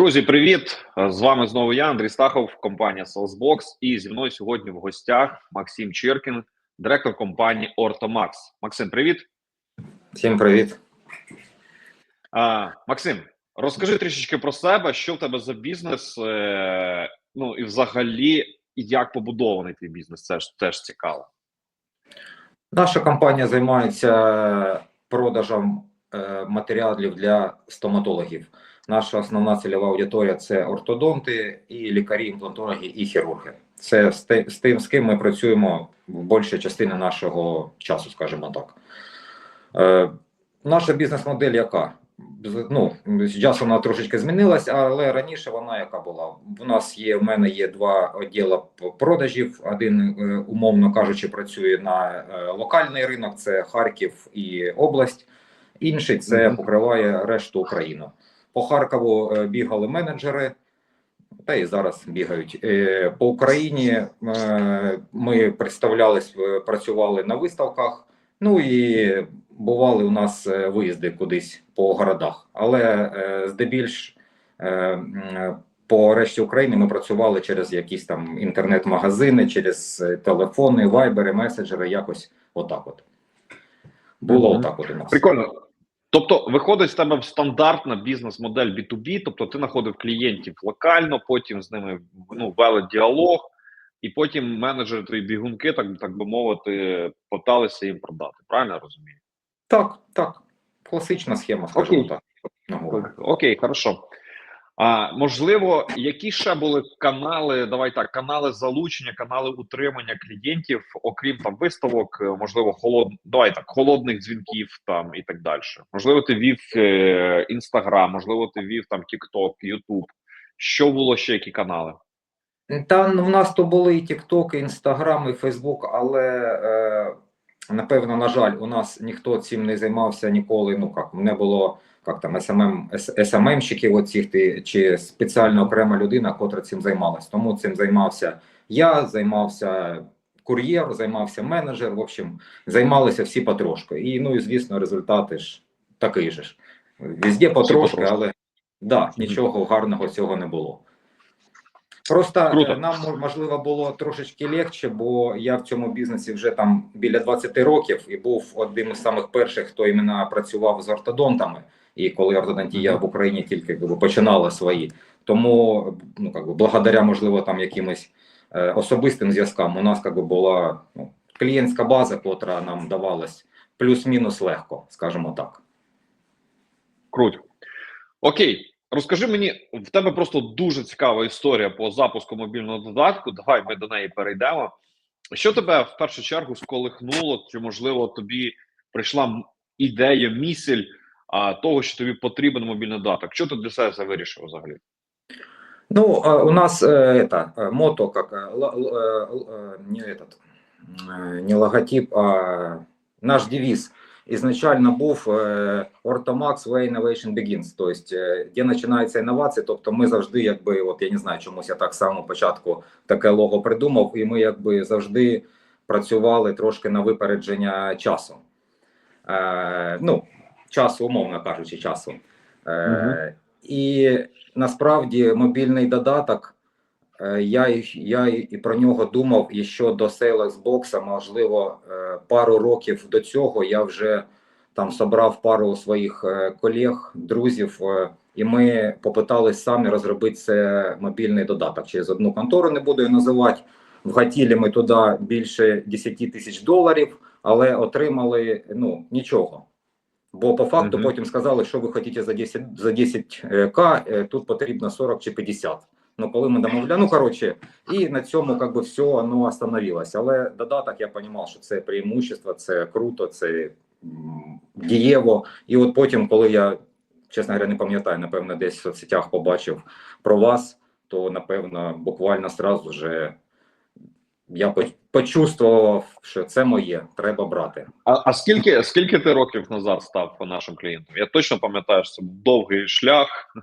Друзі, привіт! З вами знову я, Андрій Стахов, компанія Salesbox. І зі мною сьогодні в гостях Максим Чиркін, директор компанії Ortomax. Максим, привіт. Всім привіт. А, Максим, розкажи трішечки про себе, що в тебе за бізнес, е, ну і взагалі, як побудований твій бізнес. Це ж теж цікаво. Наша компанія займається продажем е, матеріалів для стоматологів. Наша основна цільова аудиторія це ортодонти, і лікарі, імплантологи і хірурги. Це з тим, з ким ми працюємо в більшій частині нашого часу, скажімо так. Е, наша бізнес-модель яка? Ну, з часом вона трошечки змінилась, але раніше вона яка була. У нас є, в мене є два відділи продажів. Один, е, умовно кажучи, працює на е, локальний ринок, це Харків і область. Інший це покриває решту України. По Харкову е, бігали менеджери, та і зараз бігають. Е, По Україні е, ми представлялись, працювали на виставках. Ну і бували у нас виїзди кудись по городах. Але здебільш по решті України ми працювали через якісь там інтернет-магазини, через телефони, вайбери, меседжери, якось отак от. Було Мгм. отак от у нас. Прикольно. Тобто, виходить з тебе стандартна бізнес-модель B2B, тобто ти знаходив клієнтів локально, потім з ними ну, вели діалог, і потім менеджери твої бігунки, так, так би мовити, питалися їм продати. Правильно я розумію? Так, так. Класична схема, скажімо Окей. так. Окей, хорошо. А можливо, які ще були канали? Давай так, канали залучення, канали утримання клієнтів, окрім там виставок, е, можливо, холод... давай так, холодних дзвінків там і так далі. Можливо, ти вів інстаграм, можливо, ти вів там TikTok, YouTube. Що було ще які канали? Та ну, в нас то були і TikTok, і Instagram, і Facebook, але е, напевно, на жаль, у нас ніхто цим не займався ніколи. Ну як не було як там СММ, СММщиків оцих ти чи спеціально окрема людина, котра цим займалась. Тому цим займався я, займався кур'єр, займався менеджер. В общем, займалися всі потрошку. І ну і звісно, результати ж такий же ж. Везде потрошки, потрошки. але да, нічого гарного цього не було. Просто Круто. е, нам можливо було трошечки легше, бо я в цьому бізнесі вже там біля 20 років і був одним із самих перших, хто іменно працював з ортодонтами. І коли ортодонтія в Україні тільки якби, починала свої. Тому, ну как би, благодаря, можливо, там якимось е, особистим зв'язкам, у нас как би, була ну, клієнтська база, котра нам давалась плюс-мінус легко, скажімо так. Круто. Окей, розкажи мені, в тебе просто дуже цікава історія по запуску мобільного додатку. Давай ми до неї перейдемо. Що тебе в першу чергу сколихнуло? Чи можливо тобі прийшла ідея, місель а, того, що тобі потрібен мобільний додаток? Що ти для себе це вирішив взагалі? Ну, а у нас э, это э, мото как э, л- л- э, л- э, не этот э, не логотип, а наш девиз изначально був э, Ortomax where innovation begins. Тобто, е, де починається інновація, тобто ми завжди, якби, от я не знаю, чомусь я так само початку таке лого придумав, і ми якби завжди працювали трошки на випередження часу. Е, ну, часу, умовно кажучи, часу. Е, І насправді мобільний додаток. е, Я, я і про нього думав і що до Box, можливо, е, пару років до цього я вже там собрав пару своїх е, колег, друзів, і ми попитались самі розробити це мобільний додаток через одну контору, не буду її називати. Вгатіли ми туди більше 10 тисяч доларів, але отримали ну нічого. Бо по факту Мгм. потім сказали, що ви хочете за 10, за 10к, е, тут потрібно 40 чи 50. Ну, коли ми домовляли, ну коротше, і на цьому как би все воно остановилось. Але додаток я розумів, що це преимущество, це круто, це дієво. І от потім, коли я, чесно говоря, не пам'ятаю, напевно, десь в соцсетях побачив про вас, то напевно буквально сразу вже я почувствував, що це моє, треба брати. А, а скільки, скільки ти років назад став нашим клієнтом? Я точно пам'ятаю, що це довгий шлях.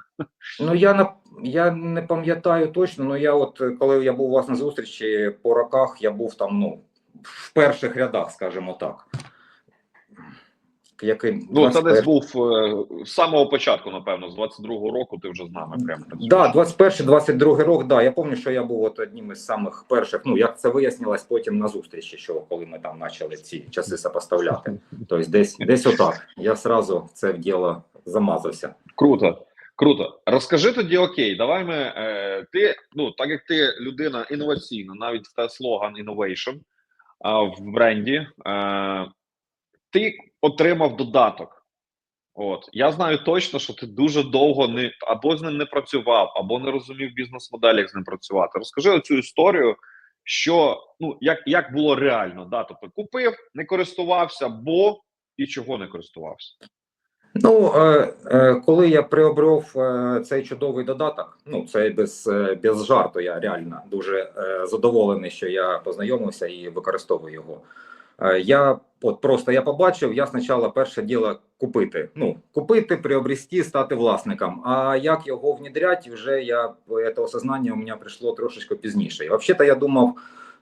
Ну я я не пам'ятаю точно, але я от коли я був у вас на зустрічі по роках, я був там ну в перших рядах, скажімо так. Який Ну, це десь був е, з самого початку, напевно, з 22-го року ти вже з нами прямо працюєш. Да, 21-22 рік, да. Я пам'ятаю, що я був от одним із самих перших. Ну, як це вияснилось потім на зустрічі, що коли ми там почали ці часи сопоставляти. Тобто десь, десь отак. Я сразу це в діло замазався. Круто, круто. Розкажи тоді, окей, давай ми. Е, ти, ну, так як ти людина інноваційна, навіть в те слоган innovation е, в бренді, е, ти отримав додаток. От я знаю точно, що ти дуже довго не або з ним не працював, або не розумів бізнес-модель, як з ним працювати. Розкажи оцю історію, що ну як, як було реально, да? Тобто купив, не користувався, бо і чого не користувався. Ну, е, е, коли я приобрев е, цей чудовий додаток, ну це без, без жарту, я реально дуже задоволений, що я познайомився і використовую його. Е, я от просто я побачив, я спочатку перше діло купити. Ну, купити, приобрести, стати власником. А як його внедрять, вже я це осознання у мене прийшло трошечки пізніше. І взагалі-то я думав,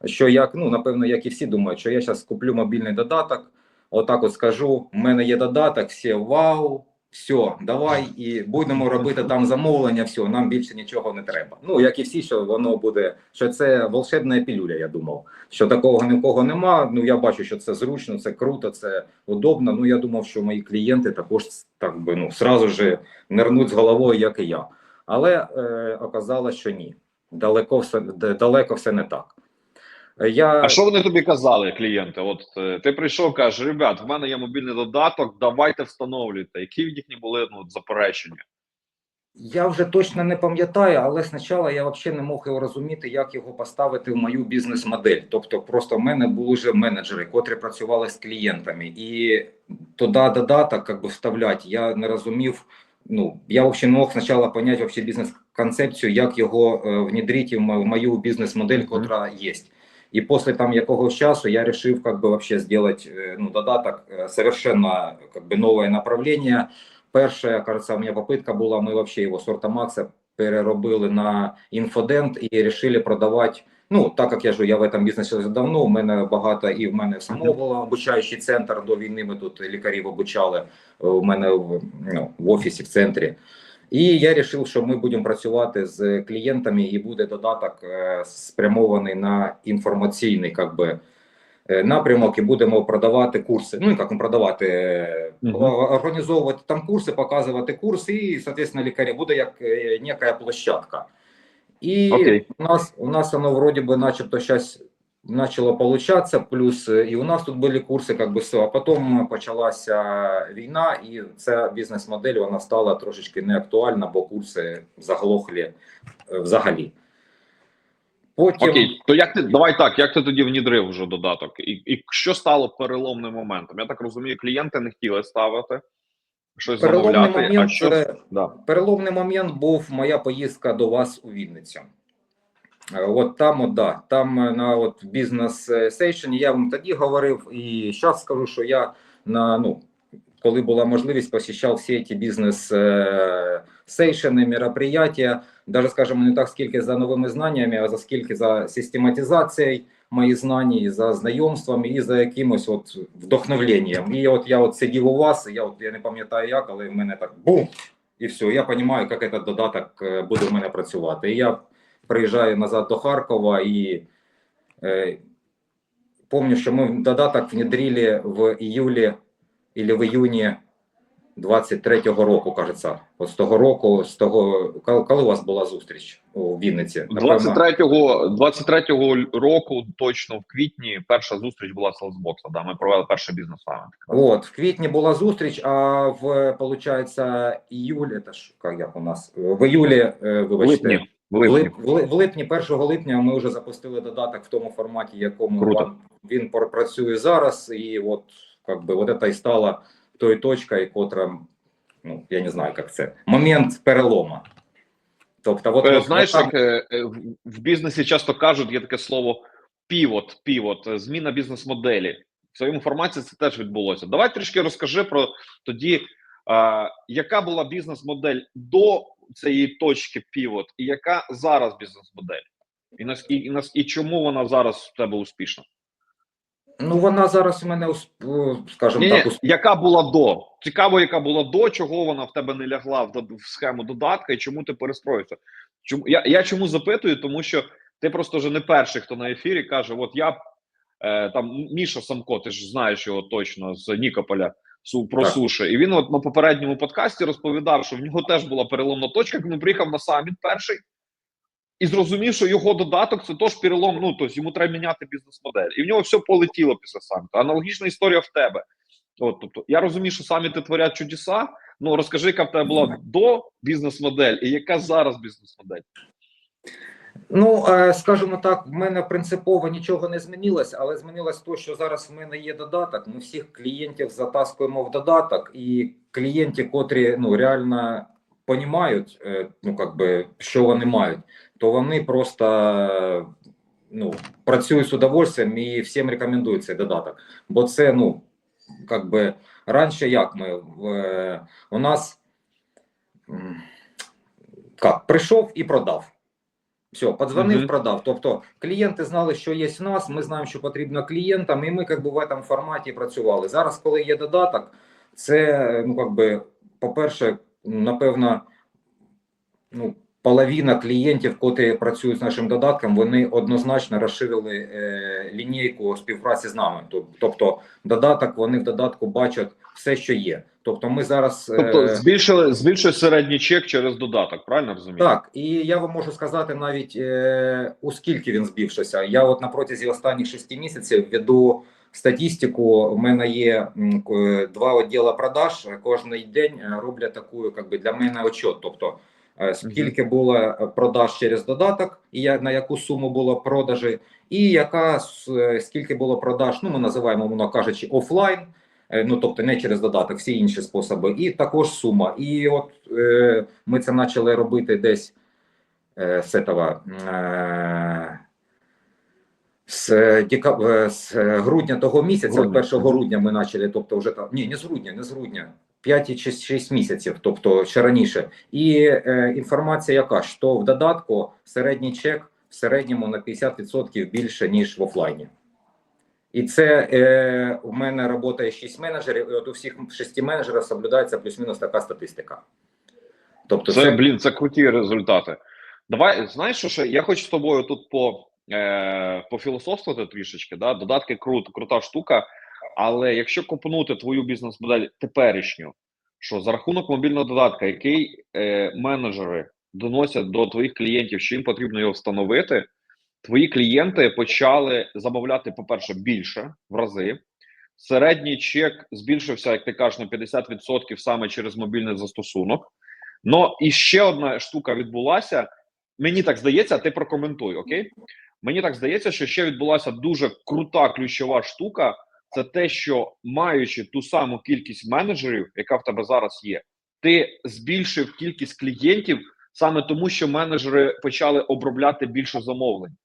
що як, ну, напевно, як і всі думають, що я зараз куплю мобільний додаток. Отак от скажу: у мене є додаток, всі вау, все, давай і будемо робити там замовлення. Все, нам більше нічого не треба. Ну як і всі, що воно буде, що це волшебна пілюля. Я думав, що такого нікого нема. Ну я бачу, що це зручно, це круто, це удобно. Ну я думав, що мої клієнти також так би ну сразу ж нирнуть з головою, як і я. Але е, оказалось, що ні. Далеко все далеко все не так. Я А що вони тобі казали, клієнти? От е, ти прийшов, кажеш, ребят, в мене є мобільний додаток, давайте встановлюйте. Які в їхні були ну, заперечення? Я вже точно не пам'ятаю, але спочатку я взагалі не мог його розуміти, як його поставити в мою бізнес-модель. Тобто, просто в мене були вже менеджери, котрі працювали з клієнтами, і туди додаток як би, вставляти. Я не розумів. Ну я взагалі не мог спочатку поняти бізнес-концепцію, як його е, внедрити в мою бізнес-модель, котра є. И после там якогось часу я решил как бы вообще сделать э, ну, додаток э, совершенно как бы новое направление. Перша, кажется, у меня попытка була, ми вообще його сортамакса переробили на інфодент і решили продавати. Ну, так як я ж я в этом бізнесі вже давно, у мене багато і в мене самого Мгм. було обучаючий центр до війни. Ми тут лікарів обучали е, у мене в, ну, в офісі, в центрі. І я вирішив, що ми будемо працювати з клієнтами, і буде додаток е, спрямований на інформаційний как би, е, напрямок, і будемо продавати курси. Ну, як продавати, Мгм. організовувати там курси, показувати курси, і, соответственно, лікарі буде як некая площадка. І Окей. у нас у нас воно вроде бы начебто сейчас начало получаться, плюс і у нас тут були курси, как бы все. А потім почалася війна, і ця бізнес-модель вона стала трошечки неактуальна, бо курси заглохли е, взагалі. Потім Окей, то як ти давай так, як ти тоді внідрив вже додаток? І, і що стало переломним моментом? Я так розумію, клієнти не хотіли ставити щось переломний замовляти. а момент, що е, да. переломний момент був моя поїздка до вас у Вінницю. Е, От там, от, да, там е, на от бізнес сейшені я вам тоді говорив, і зараз скажу, що я на ну, коли була можливість, посещав всі ці бізнес е, сейшени, мероприятия, даже, скажімо, не так скільки за новими знаннями, а за скільки за систематизацією моїх знань, і за знайомствами, і за якимось от вдохновленням. І от я от сидів у вас, я от я не пам'ятаю як, але в мене так бум, і все. Я розумію, як цей додаток е, буде в мене працювати. І я приїжджаю назад до Харкова і е, помню, що ми додаток внедрили в іюлі или в іюні 23-го року, кажеться. От з того року, з того, коли у вас була зустріч у Вінниці? Напевно, 23-го 23-го року, точно в квітні, перша зустріч була з Да, ми провели перший бізнес фаунт. От, в квітні була зустріч, а в, получается, июле, это ж, як у нас, в июлі, е, вибачте, липні. В липні. лип, в, липні, 1 липня, ми вже запустили додаток в тому форматі, якому Круто. він працює зараз. І от как би вот это і стало тою точкою, котра, ну я не знаю, як це момент перелома. Тобто, от, Е, от- Знаєш, от як е, е, в- бізнесі часто кажуть, є таке слово півот, півот, е, зміна бізнес-моделі. В своєму форматі це теж відбулося. Давай трішки розкажи про тоді, а, яка була бізнес-модель до цієї точки півот, і яка зараз бізнес-модель? І, нас, і, і, нас, і чому вона зараз в тебе успішна? Ну, вона зараз у мене, скажімо Ні, так, ні, усп- яка була до? Цікаво, яка була до, чого вона в тебе не лягла в, в схему додатка і чому ти перестроївся? Чому я, я чому запитую? Тому що ти просто вже не перший, хто на ефірі каже: От я е, там Міша Самко, ти ж знаєш його точно з Нікополя про Так. суші. І він от на попередньому подкасті розповідав, що в нього теж була переломна точка, коли він приїхав на саміт перший. І зрозумів, що його додаток це теж перелом. Ну тобто йому треба міняти бізнес-модель, і в нього все полетіло після саміту. Аналогічна історія в тебе. От, тобто, я розумію, що саміти творять чудеса. Ну розкажи, яка в тебе була до бізнес-модель, і яка зараз бізнес-модель? Ну, е, скажімо так, в мене принципово нічого не змінилось, але змінилось те, що зараз в мене є додаток. Ми всіх клієнтів затаскуємо в додаток, і клієнти, котрі ну реально понімають, е, ну как би, що вони мають, то вони просто ну, працюють з удовольствием і всім рекомендують цей додаток. Бо це, ну, как би, раніше як ми е, у нас як, прийшов і продав. Все, подзвонив, угу. продав. Тобто клієнти знали, що є в нас. Ми знаємо, що потрібно клієнтам, і ми якби в цьому форматі працювали. Зараз, коли є додаток, це ну як би, по-перше, напевно, ну, половина клієнтів, котрі працюють з нашим додатком, вони однозначно розширили е, лінійку співпраці з нами. Тоб- Тобто, додаток вони в додатку бачать все, що є. Тобто, ми зараз е, Тобто збільшили збільшили середній чек через додаток, правильно розумію? так, і я вам можу сказати навіть е, у скільки він збільшився. Я от на протязі останніх шести місяців веду статистику. У мене є два відділи продаж. Кожен день е, роблять таку, як би для мене отчет. Тобто скільки було е, продаж через додаток, і на яку суму було продажі, і яка е, скільки було продаж. Ну ми називаємо воно кажучи офлайн. Е, Ну, тобто не через додаток, всі інші способи, і також сума. І от е, ми це почали робити десь е, з этого, е, з, дека... е, з грудня того місяця, Грудня. 1 грудня ми почали, тобто вже там, ні, не з грудня, не з грудня, 5 чи 6 місяців, тобто ще раніше. І е, інформація яка, що в додатку середній чек в середньому на 50% більше, ніж в офлайні. І це е, у мене працює 6 менеджерів, і от у всіх 6 менеджерів соблюдається плюс-мінус така статистика. Тобто, Це, це, блін, це круті результати. Давай, знаєш, що ще? Я хочу з тобою тут по, е, пофілософствувати трішечки. Да? Додатки крут, крута штука. Але якщо копнути твою бізнес-модель теперішню, що за рахунок мобільного додатка, який е, менеджери доносять до твоїх клієнтів, що їм потрібно його встановити, твої клієнти почали замовляти, по-перше, більше в рази. Середній чек збільшився, як ти кажеш, на 50% саме через мобільний застосунок. Ну і ще одна штука відбулася. Мені так здається, ти прокоментуй, окей? Мені так здається, що ще відбулася дуже крута ключова штука. Це те, що маючи ту саму кількість менеджерів, яка в тебе зараз є, ти збільшив кількість клієнтів саме тому, що менеджери почали обробляти більше замовлень.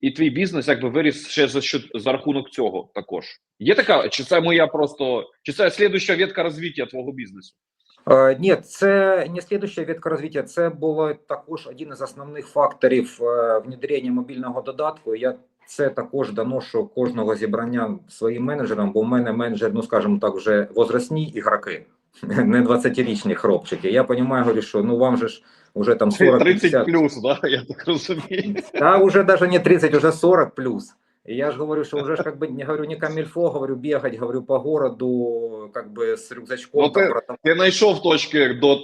І твій бізнес якби виріс ще за що за рахунок цього також. Є така, чи це моя просто, чи це слідуща ветка розвиття твого бізнесу? Е, Ні, це не слідуща ветка розвиття. Це було також один із основних факторів е, внедрення мобільного додатку. Я це також доношу кожного зібрання своїм менеджерам, бо в мене менеджер, ну скажімо так, вже возрастні ігроки, не 20-річні хлопчики. Я розумію, говорю, що ну вам же ж уже там 40 30 50 плюс, да? Я так розумію. Да, уже даже не 30, уже 40 плюс. И я же говорю, что уже ж как бы, не говорю, не камильфо, говорю, бегать, говорю, по городу, как бы с рюкзачком. Ну, там, ты- продав- Ти знайшов точки до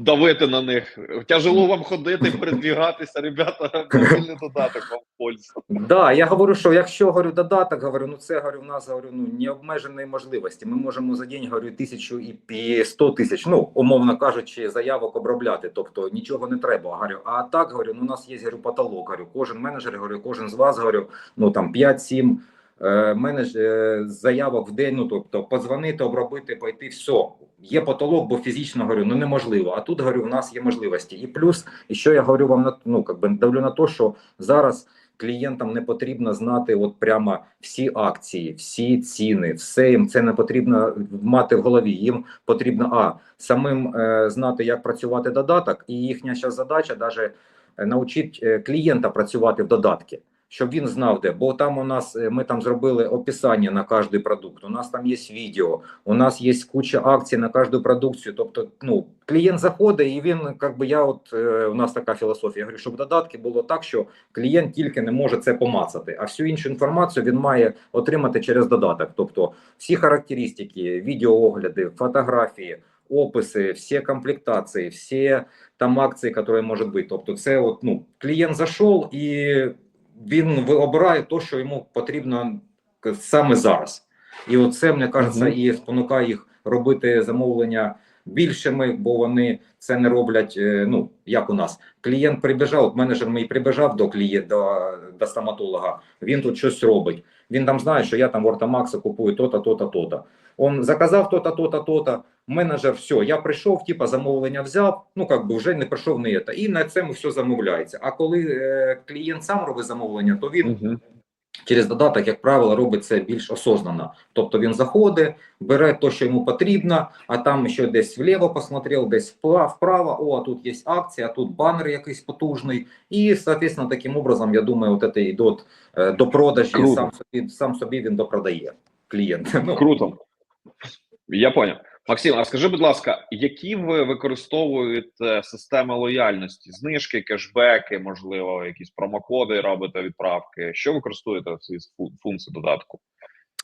давити на них. Тяжело вам ходити, передвігатися, ребята, мобільний додаток вам в пользу. Да, я говорю, що якщо говорю додаток, говорю, ну це говорю, в нас говорю, ну необмежені можливості. Ми можемо за день говорю тисячу і пі- сто тисяч, ну умовно кажучи, заявок обробляти. Тобто нічого не треба. Говорю, а так говорю, ну у нас є говорю, потолок. Говорю, кожен менеджер, говорю, кожен з вас говорю, ну там 5-7 е, менедж е, заявок в день. Ну тобто подзвонити, обробити, пойти, все. Є потолок, бо фізично говорю, ну неможливо. А тут говорю, в нас є можливості. І плюс, і що я говорю вам на ну, би давлю на те, що зараз клієнтам не потрібно знати от прямо всі акції, всі ціни, все їм це не потрібно мати в голові. Їм потрібно а самим е, знати, як працювати додаток, і їхня зараз задача навчити е, клієнта працювати в додатки. Щоб він знав де. Бо там у нас е, ми там зробили описання на кожний продукт. У нас там є відео, у нас є куча акцій на кожну продукцію. Тобто, ну клієнт заходить, і він як би я, от е, у нас така філософія. Я говорю, щоб додатки було так, що клієнт тільки не може це помацати, а всю іншу інформацію він має отримати через додаток. Тобто, всі характеристики, відеоогляди, фотографії. Описи, всі комплектації, всі там акції, які можуть бути. Тобто, це от ну клієнт зайшов і він обирає те, що йому потрібно саме зараз. І оце, мені кажеться, і спонукає їх робити замовлення більшими, бо вони це не роблять. е, Ну як у нас клієнт прибіжав, менеджер мій прибіжав до клієнта до, до стоматолога. Він тут щось робить. Він там знає, що я там в Ортамакса купую то-то, то-то, то-то. Он заказав то-то, то-то, то-то. Менеджер, все, я прийшов, типа замовлення взяв. Ну як би вже не прийшов не це. І на цьому все замовляється. А коли е, клієнт сам робить замовлення, то він Угу. через додаток, як правило, робить це більш осознанно. Тобто він заходить, бере те, що йому потрібно, а там ще десь вліво посмотрел, десь вправо. О, а тут є акція, а тут банер якийсь потужний. І, соответственно, таким образом, я думаю, от це йде е, до продажі, сам собі, сам собі він допродає клієнт. Ну, Круто. Я поняв. Максим, а скажи, будь ласка, які ви використовуєте системи лояльності? Знижки, кешбеки, можливо, якісь промокоди робите відправки? Що використовуєте в цій функції додатку?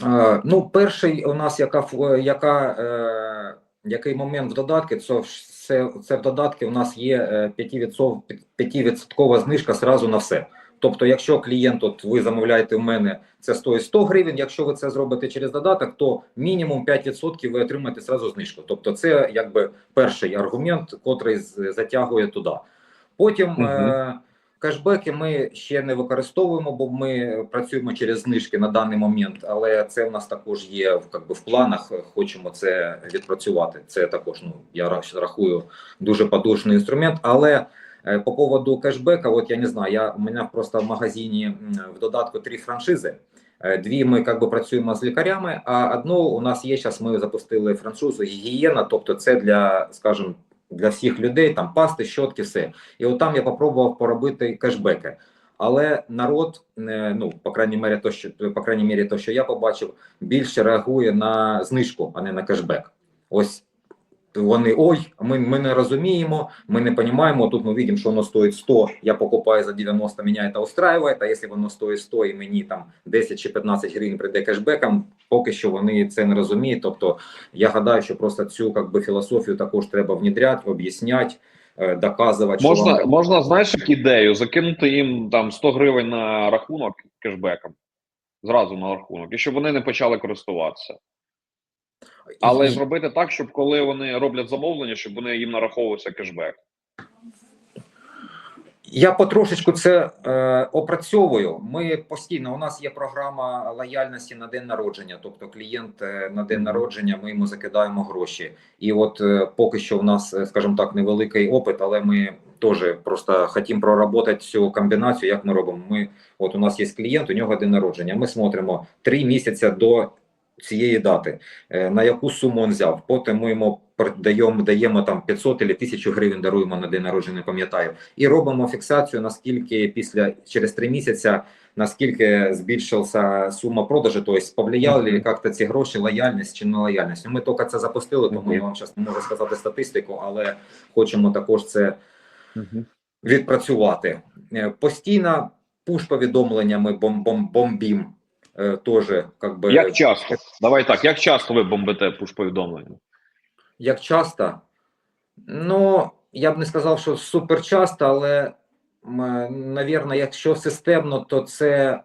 Е, Ну, перший у нас яка яка е, який момент в додатки, це, це, це в додатки у нас є е, 5%, 5% знижка зразу на все. Тобто, якщо клієнт, от ви замовляєте в мене, це стоїть 100 гривень. Якщо ви це зробите через додаток, то мінімум 5% ви отримаєте зразу знижку. Тобто, це якби перший аргумент, котрий затягує туди. Потім Мгм. е, кешбеки ми ще не використовуємо, бо ми працюємо через знижки на даний момент, але це у нас також є в как би, в планах. Хочемо це відпрацювати. Це також ну я ра- рахую дуже подушний інструмент. Але по поводу кешбека, от я не знаю, я у мене просто в магазині в додатку три франшизи. Е, Дві ми как би працюємо з лікарями, а одну у нас є зараз. Ми запустили франшизу гігієна, тобто це для, скажімо, для всіх людей там пасти, щотки, все. І от там я попробував поробити кешбеки. Але народ, е, ну по крайній мірі, то що по крайній мірі, то що я побачив, більше реагує на знижку, а не на кешбек. Ось вони ой, ми, ми не розуміємо, ми не розуміємо. Тут ми бачимо, що воно стоїть 100, я покупаю за 90, мене це устраює. А якщо воно стоїть 100 і мені там 10 чи 15 гривень прийде кешбеком, поки що вони це не розуміють. Тобто я гадаю, що просто цю как би, філософію також треба внідряти, об'ясняти, е, доказувати, що Можна, вам можна, знаєш, як ідею, закинути їм там 100 гривень на рахунок кешбеком. Зразу на рахунок, і щоб вони не почали користуватися. Але зробити так, щоб коли вони роблять замовлення, щоб вони їм нараховувався кешбек. Я потрошечку це е, опрацьовую. Ми постійно у нас є програма лояльності на день народження. Тобто, клієнт е, на день народження ми йому закидаємо гроші. І от е, поки що в нас, е, скажімо так, невеликий опит, але ми теж просто хотімо проработати цю комбінацію. Як ми робимо? Ми от у нас є клієнт, у нього день народження. Ми смотримо три місяці до цієї дати, е, на яку суму він взяв. Потім ми йому даємо, даємо там 500 або 1000 гривень, даруємо на день народження, не пам'ятаю і робимо фіксацію, наскільки після через три місяці, наскільки збільшилася сума продажу, тобто повлияли Мгм. ли як-то ці гроші, лояльність чи не лояльність. Ну, Ми тільки це запустили, тому Мгм. я вам зараз не можу сказати статистику, але хочемо також це відпрацювати. Е, Постійно пуш-повідомлення ми бом бом бомбім. Е, Теж, как би, Як часто? Давай так, як часто ви бомбите пуш-повідомлення? Як часто? Ну, я б не сказав, що супер часто, але, навірно, якщо системно, то це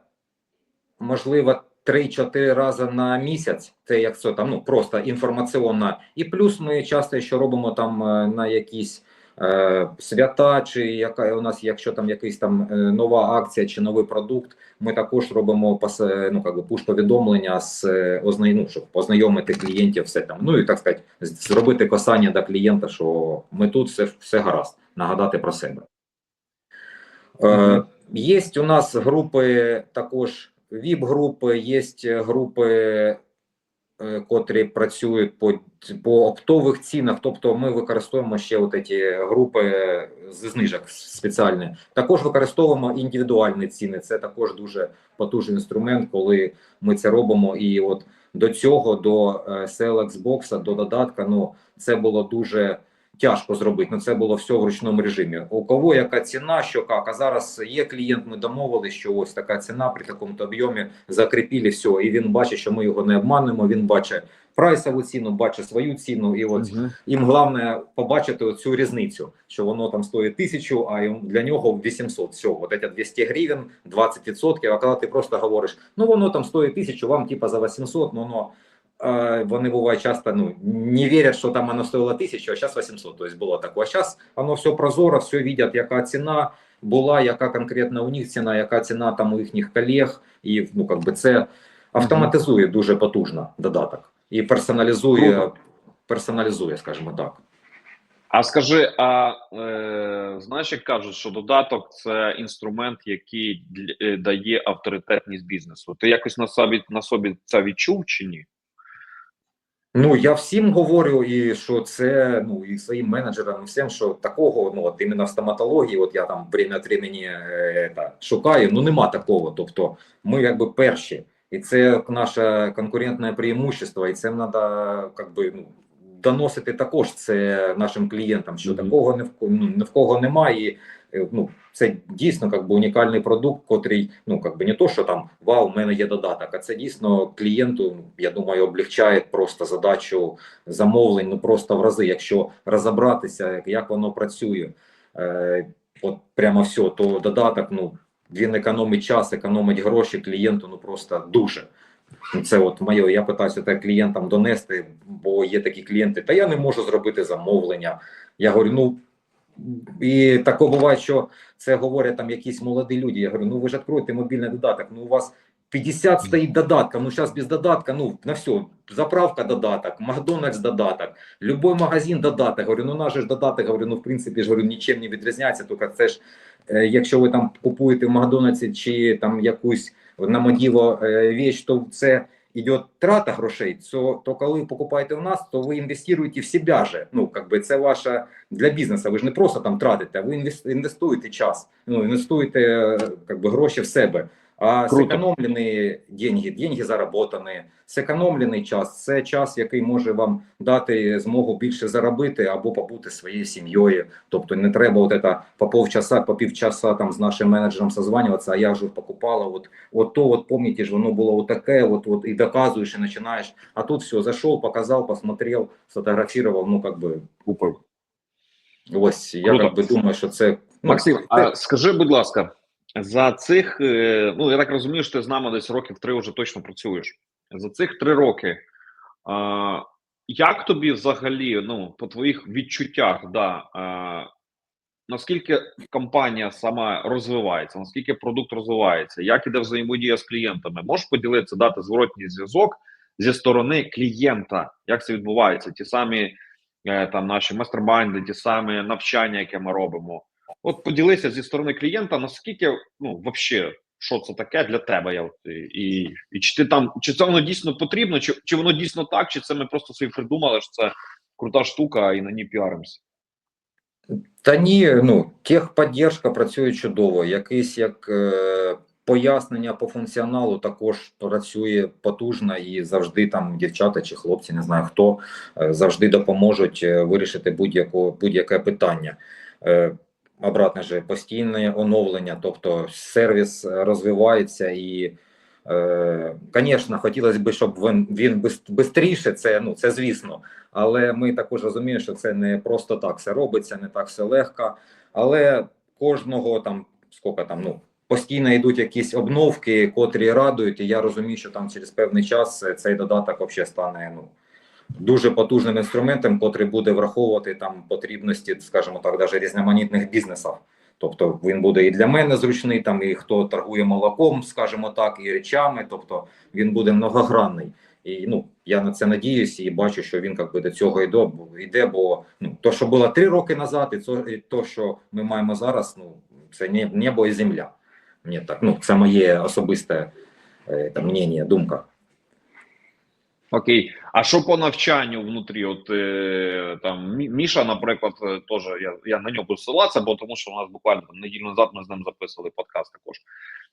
можливо 3-4 рази на місяць. Це як це там, ну просто інформаційно. І плюс ми часто ще робимо там е, на якісь е, свята, чи яка у нас, якщо там якийсь там нова акція чи новий продукт, ми також робимо пас, ну, как би, пуш-повідомлення з е, ну, щоб познайомити клієнтів, все там. Ну і так сказати, зробити касання до клієнта, що ми тут все, все гаразд, нагадати про себе. Е, Є у нас групи також віп-групи, є групи е, котрі працюють по, по оптових цінах. Тобто, ми використовуємо ще от ці групи з знижок спеціальні. Також використовуємо індивідуальні ціни. Це також дуже потужний інструмент, коли ми це робимо. І от до цього, до е, Selex Box, до додатка, ну це було дуже тяжко зробити. Ну це було все в ручному режимі. У кого яка ціна, що як. А зараз є клієнт, ми домовилися, що ось така ціна при такому об'ємі закріпили все. І він бачить, що ми його не обманемо. Він бачить прайсову ціну, бачить свою ціну, і от їм головне побачити цю різницю, що воно там стоїть тисячу, а для нього 800. Все, от це 200 гривень, 20%. А коли ти просто говориш, ну воно там стоїть тисячу, вам типа за 800, ну воно. Вони бувають часто ну не вірять, що там воно стоїло тисячу, а зараз 800. Тобто було таке. А зараз воно все прозоро, все бачать, яка ціна була, яка конкретно у них ціна, яка ціна там у їхніх колег, і ну как би це автоматизує дуже потужно додаток і персоналізує, персоналізує, скажімо так. А скажи, а е, знаєш, як кажуть, що додаток це інструмент, який е, дає авторитетність бізнесу. Ти якось на собі на собі це відчув чи ні? Ну я всім говорю, і що це ну і своїм менеджерам, і всім, що такого, ну от іменно в стоматології, от я там время времени е, та, шукаю. Ну нема такого. Тобто, ми якби перші, і це наше конкурентне преимущество, і це треба как би, ну, доносити також це нашим клієнтам, що Мгм. такого ні в ну, ні в кого немає. І, ну, це дійсно как би, унікальний продукт, котрий ну как би не то, що там вау, в мене є додаток, а це дійсно клієнту, я думаю, облегчає просто задачу замовлень, ну просто в рази, якщо розібратися, як- як воно працює, е, от прямо все, то додаток, ну він економить час, економить гроші клієнту, ну просто дуже. Ну, Це от моє, я питаюся так клієнтам донести, бо є такі клієнти, та я не можу зробити замовлення. Я говорю, ну і таке буває, що це говорять там якісь молоді люди. Я говорю, ну ви ж відкройте мобільний додаток, ну у вас 50 стоїть додатка, ну зараз без додатка, ну на все, заправка додаток, Макдональдс додаток, любой магазин додаток. Говорю, ну наш ж додаток, говорю, ну в принципі ж говорю, нічим не відрізняється, тільки це ж, е, якщо ви там купуєте в Макдональдсі чи там якусь на Модіво е, віч, то це йде трата грошей, то, то коли покупаєте у нас, то ви інвестуєте в себе же. Ну, как би це ваша для бізнесу. Ви ж не просто там тратите, а ви інвес- інвестуєте час, ну інвестуєте е, как би, гроші в себе. А Круто. зекономлені деньги, деньги заработані, зекономлений час це час, який може вам дати змогу більше заробити або побути своєю сім'єю. Тобто не треба от это по полчаса, по півчаса там з нашим менеджером созванюватися, а я вже покупала. От, от то, от помните ж, воно було отаке, от, от і доказуєш, і починаєш. А тут все, зайшов, показав, посмотрел, сфотографував, ну как би Купив. ось я Круто. как би думаю, що це ну, Максим, це- а скажи, будь ласка, за цих, е, ну я так розумію, що ти з нами десь років три вже точно працюєш. За цих три роки. Як тобі взагалі, ну, по твоїх відчуттях, да, наскільки компанія сама розвивається, наскільки продукт розвивається, як іде взаємодія з клієнтами? Можеш поділитися, дати зворотній зв'язок зі сторони клієнта? Як це відбувається? Ті самі е, там наші мастербайнди, ті самі навчання, яке ми робимо. От поділися зі сторони клієнта, наскільки ну вообще, що це таке для тебе? Я от, і, і, чи ти там, чи це воно дійсно потрібно, чи, чи воно дійсно так, чи це ми просто собі придумали, що це крута штука, і на ній піаримося? Та ні, ну техподдержка працює чудово. Якийсь як е, пояснення по функціоналу також працює потужно і завжди там дівчата чи хлопці, не знаю хто, е, завжди допоможуть е, вирішити будь-яке питання. Е, обратно же постійне оновлення, тобто сервіс е, розвивається і. Звісно, хотілося б, щоб він він швидше, це ну це звісно. Але ми також розуміємо, що це не просто так все робиться, не так все легко. Але кожного там скільки там, ну постійно йдуть якісь обновки, котрі радують. І я розумію, що там через певний час е, цей додаток взагалі стане ну дуже потужним інструментом, котрий буде враховувати там потрібності, скажімо так, навіть різноманітних бізнесів. Тобто він буде і для мене зручний, там і хто торгує молоком, скажімо так, і речами. Тобто він буде многогранний. І ну я на це надіюсь і бачу, що він як би до цього йде, йде. Бо ну то, що було три роки назад, і то, і то що ми маємо зараз, ну це небо і земля. Мені так, ну це моє особисте е, там мнення, думка. Окей. А що по навчанню внутрі? От е, там Міша, наприклад, е, теж я, я на нього буду ссилатися, бо тому що у нас буквально там, неділю назад ми з ним записували подкаст також.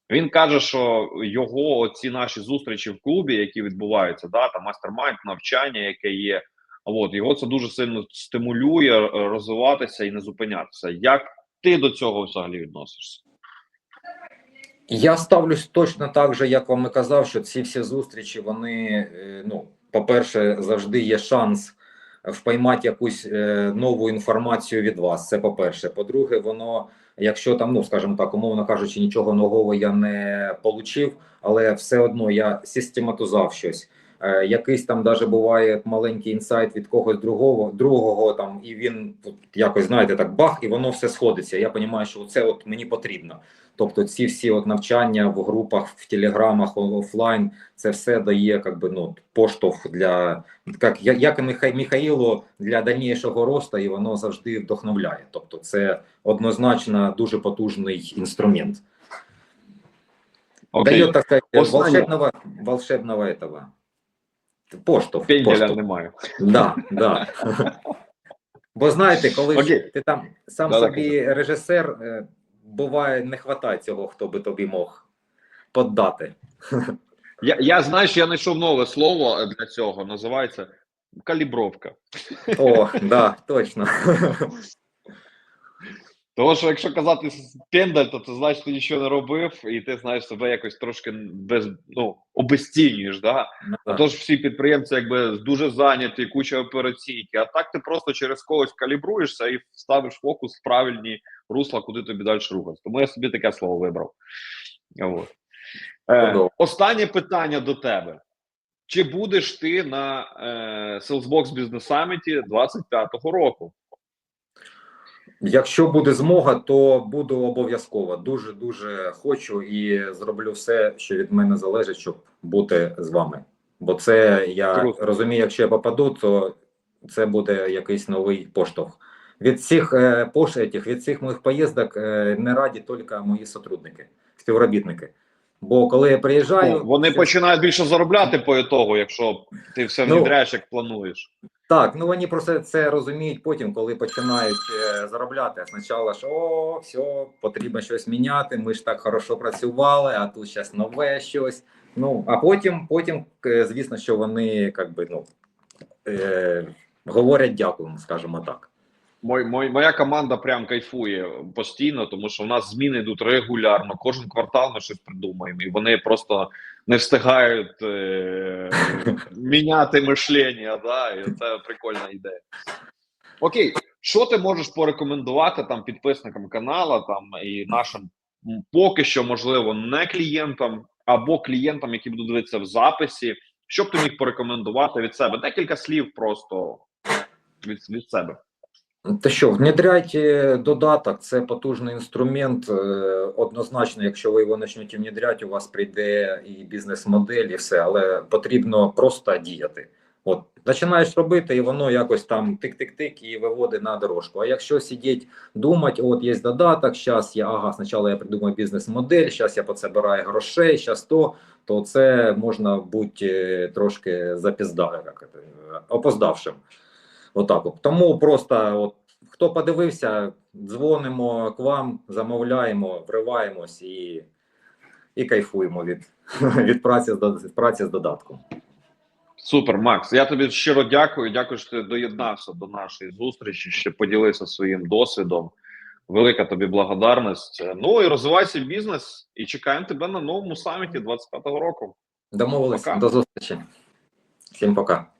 Він каже, що його ці наші зустрічі в клубі, які відбуваються, да, там мастер-майнд, навчання, яке є. От його це дуже сильно стимулює е, розвиватися і не зупинятися. Як ти до цього взагалі відносишся? Я ставлюсь точно так же, як вам і казав, що ці всі зустрічі, вони, е, ну, по-перше, завжди є шанс впіймати якусь е, нову інформацію від вас. Це по-перше. По-друге, воно, якщо там, ну скажімо так, умовно кажучи, нічого нового я не получив, але все одно я систематизував щось. Е, якийсь там даже буває маленький інсайт від когось другого, другого там, і він якось знаєте так бах, і воно все сходиться. Я розумію, що це от мені потрібно. Тобто, ці всі от навчання в групах, в телеграмах, офлайн, це все дає как би, ну, поштовх для як, як Михаїлу для дальнішого росту, і воно завжди вдохновляє. Тобто, це однозначно дуже потужний інструмент. Дає, так сказати, Останнє. волшебного, волшебного этого. Поштовх. пенделя немає. Да, да. Бо знаєте, коли ж ти там сам Да-да, собі режисер, е, буває, не вистачає цього, хто би тобі мог поддати. Я, я знаю, що я знайшов нове слово для цього. Називається калібровка. О, да, точно. Тому що якщо казати пендель, то це значить, ти нічого не робив, і ти знаєш себе якось трошки без ну обезцінюєш. Да? Ну, А то ж всі підприємці якби дуже зайняті, куча операційки. А так ти просто через когось калібруєшся і ставиш фокус в правильні русла, куди тобі далі рухатися. Тому я собі таке слово вибрав. От. Е, останнє питання до тебе. Чи будеш ти на е, Salesbox Business Summit 25-го року? Якщо буде змога, то буду обов'язково. Дуже дуже хочу і зроблю все, що від мене залежить, щоб бути з вами. Бо це я Круто. розумію, якщо я попаду, то це буде якийсь новий поштовх. Від цих е, поштовхів, від цих моїх поїздок е, не раді тільки мої сотрудники, співробітники. Бо коли я приїжджаю, вони це- починають більше заробляти по ітогу, якщо ти все Ну, внедряєш, як плануєш. Так, ну вони просто це розуміють потім, коли починають е, заробляти. Спочатку що о, все, потрібно щось міняти. Ми ж так хорошо працювали, а тут зараз нове щось. Ну а потім, потім, е, звісно, що вони як ну, е, говорять дякуємо, скажімо так. Мой, мой, моя команда прям кайфує постійно, тому що в нас зміни йдуть регулярно. Кожен квартал ми щось придумаємо, і вони просто не встигають е, міняти мишлення. Да? І це прикольна ідея. Окей, що ти можеш порекомендувати там підписникам канала там і нашим поки що, можливо, не клієнтам або клієнтам, які будуть дивитися в записі. Що б ти міг порекомендувати від себе? Декілька слів просто від, від себе. Та що, внедряйте додаток, це потужний інструмент. Е, Однозначно, якщо ви його почнете внедряти, у вас прийде і бізнес-модель, і все, але потрібно просто діяти. От починаєш робити, і воно якось там тик-тик-тик і виводить на дорожку. А якщо сидіти, думати, от є додаток, зараз я ага, спочатку я придумаю бізнес-модель, зараз я поцебираю грошей, зараз то, то це можна бути е, трошки запізда, як е, опоздавшим. Отак от. Тому просто от, хто подивився, дзвонимо к вам, замовляємо, вриваємось і, і кайфуємо від, від праці, з праці з додатком. Супер, Макс. Я тобі щиро дякую. Дякую, що ти доєднався до нашої зустрічі, ще поділився своїм досвідом. Велика тобі благодарність. Ну і розвивайся в бізнес. І чекаємо тебе на новому саміті 25-го року. Домовились Пока. до зустрічі. Всім пока.